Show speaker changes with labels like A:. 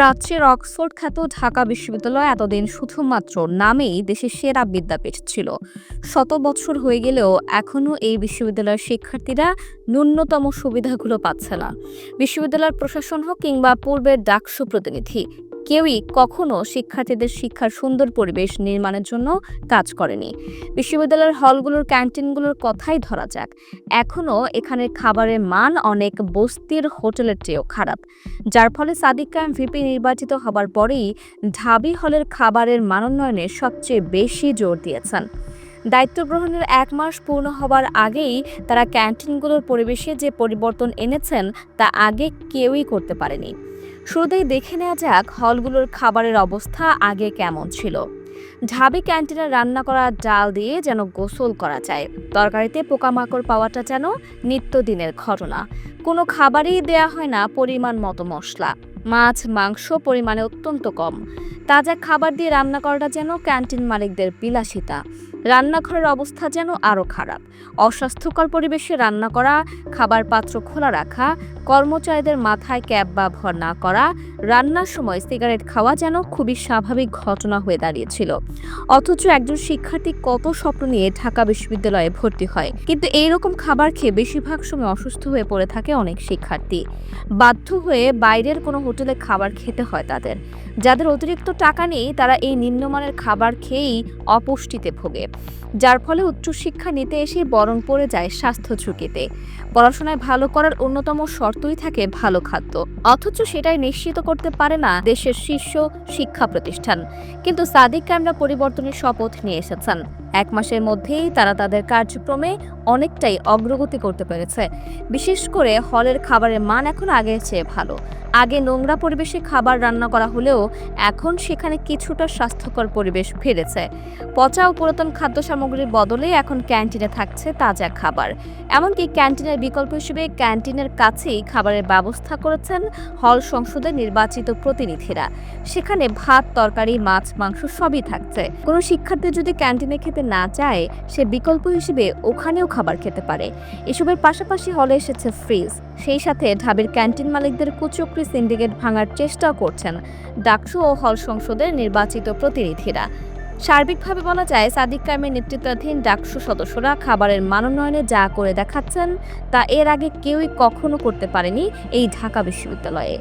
A: প্রাচ্যের অক্সফোর্ড খ্যাত ঢাকা বিশ্ববিদ্যালয় এতদিন শুধুমাত্র নামেই দেশের সেরা বিদ্যাপীঠ ছিল। শত বছর হয়ে গেলেও এখনও এই বিশ্ববিদ্যালয়ের শিক্ষার্থীরা ন্যূনতম সুবিধাগুলো পাচ্ছে না। বিশ্ববিদ্যালয়ের প্রশাসন হোক কিংবা পূর্বের ডাকসু প্রতিনিধি কেউই কখনো শিক্ষার্থীদের শিক্ষার সুন্দর পরিবেশ নির্মাণের জন্য কাজ করেনি। বিশ্ববিদ্যালয়ের হলগুলোর, ক্যান্টিনগুলোর কথাই ধরা যাক। এখনও এখানের খাবারের মান অনেক বস্তির হোটেলের চেয়েও খারাপ। যার ফলে সাদিক কায়েম ভিপি নির্বাচিত হবার পরেই ঢাবি হলের খাবারের মানোন্নয়নে সবচেয়ে বেশি জোর দিয়েছেন। দায়িত্ব গ্রহণের এক মাস পূর্ণ হবার আগেই তারা ক্যান্টিনগুলোর পরিবেশে যে পরিবর্তন এনেছেন তা আগে কেউই করতে পারেনি। শুরুতেই দেখে নেওয়া যাক হলগুলোর খাবারের অবস্থা আগে কেমন ছিল। ঢাবি ক্যান্টিনে রান্না করা ডাল দিয়ে যেন গোসল করা যায়। তরকারিতে পোকামাকড় পাওয়াটা যেন নিত্যদিনের ঘটনা। কোনো খাবারই দেয়া হয় না পরিমাণ মতো মশলা। মাছ, মাংস পরিমাণে অত্যন্ত কম। তাজা খাবার দিয়ে রান্না করাটা যেন ক্যান্টিন মালিকদের বিলাসিতা। রান্নাঘরের অবস্থা যেন আরও খারাপ। অস্বাস্থ্যকর পরিবেশে রান্না করা, খাবার পাত্র খোলা রাখা, কর্মচারীদের মাথায় ক্যাপ বা ভর না করা, রান্নার সময় সিগারেট খাওয়া যেন খুবই স্বাভাবিক ঘটনা হয়ে দাঁড়িয়েছিল। অথচ একজন শিক্ষার্থী কত স্বপ্ন নিয়ে ঢাকা বিশ্ববিদ্যালয়ে ভর্তি হয়। কিন্তু এইরকম খাবার খেয়ে বেশিরভাগ সময় অসুস্থ হয়ে পড়ে থাকে অনেক শিক্ষার্থী। বাধ্য হয়ে বাইরের কোনো হোটেলে খাবার খেতে হয় তাদের। যাদের অতিরিক্ত টাকা নেই, তারা এই নিম্নমানের খাবার খেয়েই অপুষ্টিতে ভোগে। যার ফলে উচ্চশিক্ষা নিতে এসে বরং পড়ে যায় স্বাস্থ্য ঝুঁকিতে। পড়াশোনায় ভালো করার অন্যতম শর্তই থাকে ভালো খাদ্য। অথচ সেটাই নিশ্চিত করতে পারে না দেশের শীর্ষ শিক্ষা প্রতিষ্ঠান। কিন্তু সাদিক কামরা পরিবর্তনের শপথ নিয়ে এসেছেন। এক মাসের মধ্যেই তারা তাদের কার্যক্রমে অনেকটাই অগ্রগতি করতে পেরেছে। বিশেষ করে হলের খাবারের মান এখন আগের চেয়ে ভালো। আগে নোংরা পরিবেশে খাবার রান্না করা হলেও এখন সেখানে কিছুটা স্বাস্থ্যকর পরিবেশ ফিরেছে। পচা ও পুরাতন খাদ্য সামগ্রীর বদলে এখন ক্যান্টিনে থাকছে তাজা খাবার। এমনকি ক্যান্টিনের বিকল্প হিসেবে ক্যান্টিনের কাছেই খাবারের ব্যবস্থা করেছেন হল সংসদের নির্বাচিত প্রতিনিধিরা। সেখানে ভাত, তরকারি, মাছ, মাংস সবই থাকছে। কোনো শিক্ষার্থী যদি ক্যান্টিনে খেতে না চায়, সে বিকল্প হিসেবে ওখানেও খাবার খেতে পারে। এসবের পাশাপাশি হলে এসেছে ফ্রিজ। সেই সাথে ঢাবির ক্যান্টিন মালিকদের কুচক্রি সিন্ডিকেট ভাঙার চেষ্টাও করছেন ডাকসু ও হল সংসদের নির্বাচিত প্রতিনিধিরা। সার্বিকভাবে বলা যায়, সাদিক কায়েমের নেতৃত্বাধীন ডাকসু সদস্যরা খাবারের মানোন্নয়নে যা করে দেখাচ্ছেন, তা এর আগে কেউই কখনো করতে পারেনি এই ঢাকা বিশ্ববিদ্যালয়ে।